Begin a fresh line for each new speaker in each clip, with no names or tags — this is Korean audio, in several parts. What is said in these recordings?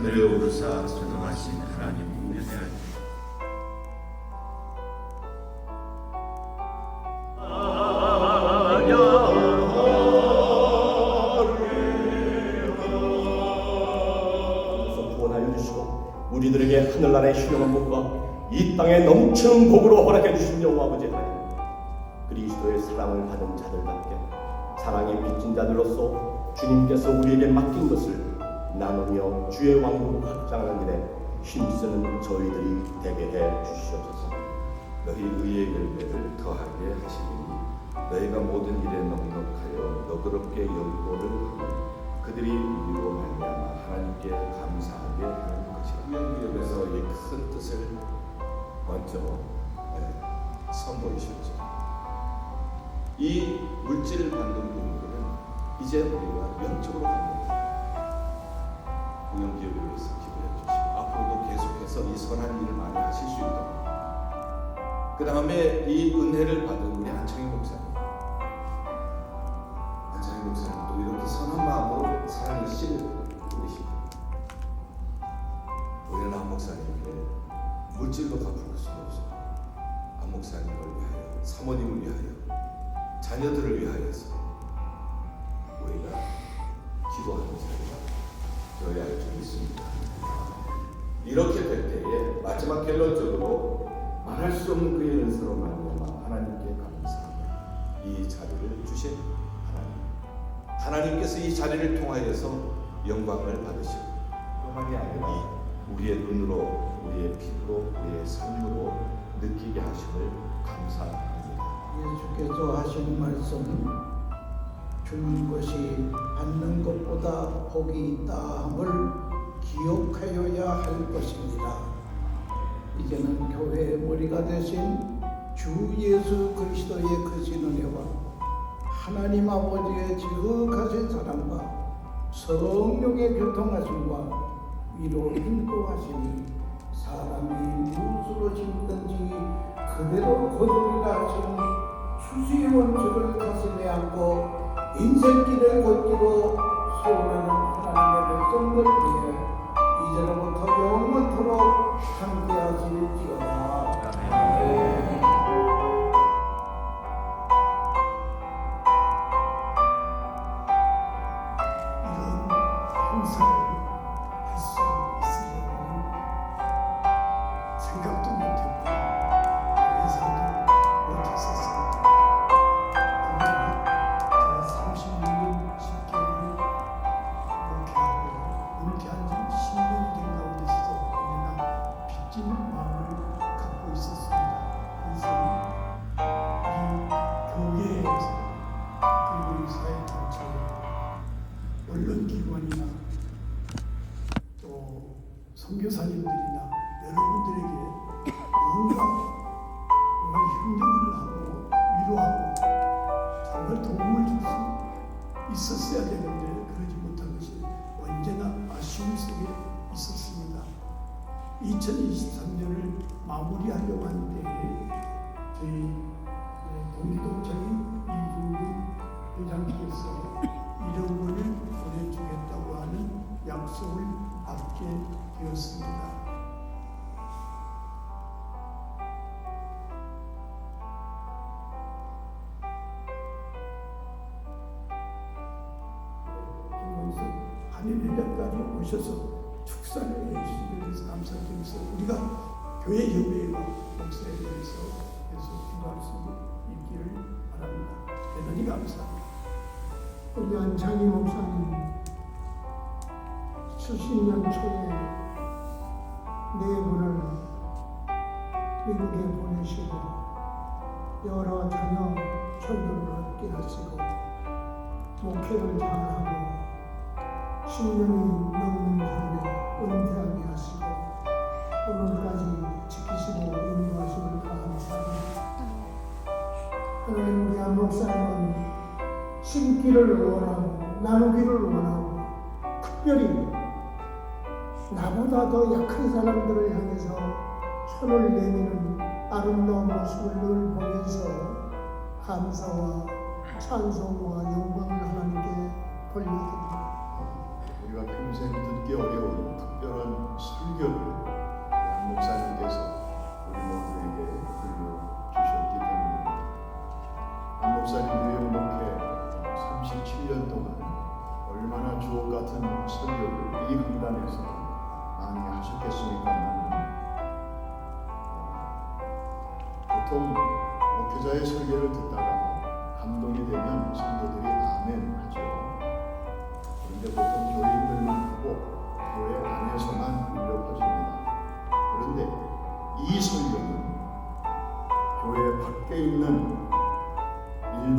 하늘에 오르사 전능하신 하나님
주시고 우리들에게 하늘나라의 신령한 복과 이 땅에 넘치는 복으로 허락해 주신 여호와 아버지 하나님 그리스도의 사랑을 받은 자들답게 사랑에 빚진 자들로서 주님께서 우리에게 맡긴 것을 나누며 주의 왕국을 확장하는 일에 힘쓰는 저희들이 되게 해 주시옵소서.
너희 의의 열매를 더하게 하시리니 너희가 모든 일에 넉넉하여 너그럽게 열보를 하고 그들이 우리로 말미암아 하나님께 감사하게 하는 것이라. 구연기업에서 이 큰 뜻을 먼저 네, 선보이셨죠 이 물질을 받는 분들은 이제 우리가 영적으로 갑니 위해서 기도해 주시고 앞으로도 계속해서 이 선한 일을 많이 하실 수 있도록 그 다음에 이 은혜를 받은 우리 안창희 목사님. 안창희 목사님도 이렇게 선한 마음으로 사랑을 실 우리십니다. 우리는 안 목사님께 물질로 갚을 수가 없어요. 안 목사님을 위하여, 사모님을 위하여, 자녀들을 위하여서 우리가 기도하는 자리가 할줄 믿습니다. 이렇게 될 때에 마지막 결론적으로 말할 수 없는 그의 은사로 말미암아 하나님께 감사합니다. 이 자리를 주신 하나님. 하나님께서 이 자리를 통하여서 영광을 받으시고 뿐만이 아니라 우리의 눈으로, 우리의 피부로, 우리의 삶으로 느끼게 하심을 감사합니다.
예수께서 하신 말씀 주는 것이 받는 것보다 복이 있다 함을 기억하여야 할 것입니다. 이제는 교회의 머리가 되신 주 예수 그리스도의 크신 은혜와 하나님 아버지의 지극하신 사랑과 성령의 교통하심과 위로 인도하시니 사람이 무엇으로 심든지 그대로 거두리라 하시는 추수의 원칙을 가슴에 안고 인생길을 걷기로 소원하는 하나님의 백성들 위해 이제로부터 영원토록 함께 하실지어다.
2023년을 마무리하려고 하는데 저희 네, 동기동창인 이중근 회장님께서 1억 원을 보내주겠다고 하는 약속을 받게 되었습니다. 한일회장까지 오셔서 축사를 해주신 것에 감사드리면서 우리가 교회 협회와 목사에 대해서 계속 수 있기를 바랍니다. 대단히 감사합니다.
우리 안창희 목사님 70년 초에 네 분을 미국에 보내시고 여러 자녀 철들을 얻게 하시고 목회를 잘하고 10년이 넘는 후에 목사님은 심기를 원하고 나누기를 원하고 특별히 나보다 더 약한 사람들을 향해서 손을 내미는 아름다운 모습을 늘 보면서 감사와 찬송과 영광을 하나님께 돌려드립니다.
우리가 평생 듣기 어려운 특별한 설교를 목사님 교회 목회 37년 동안 얼마나 주옥 같은 설교를 이 강단에서 많이 하셨겠습니까? 보통 목회자의 설교를 듣다가 감동이 되면 성도들이 아멘 하죠.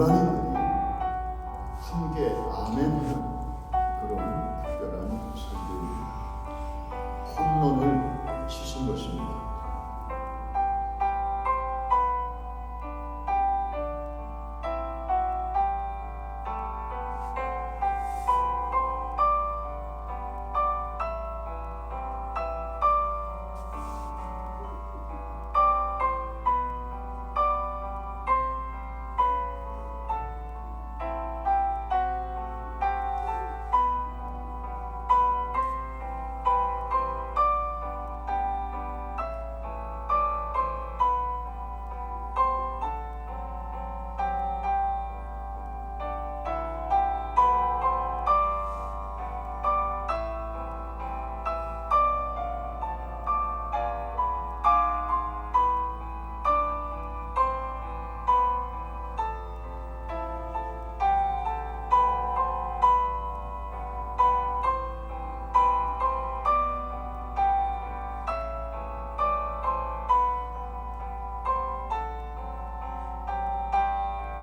이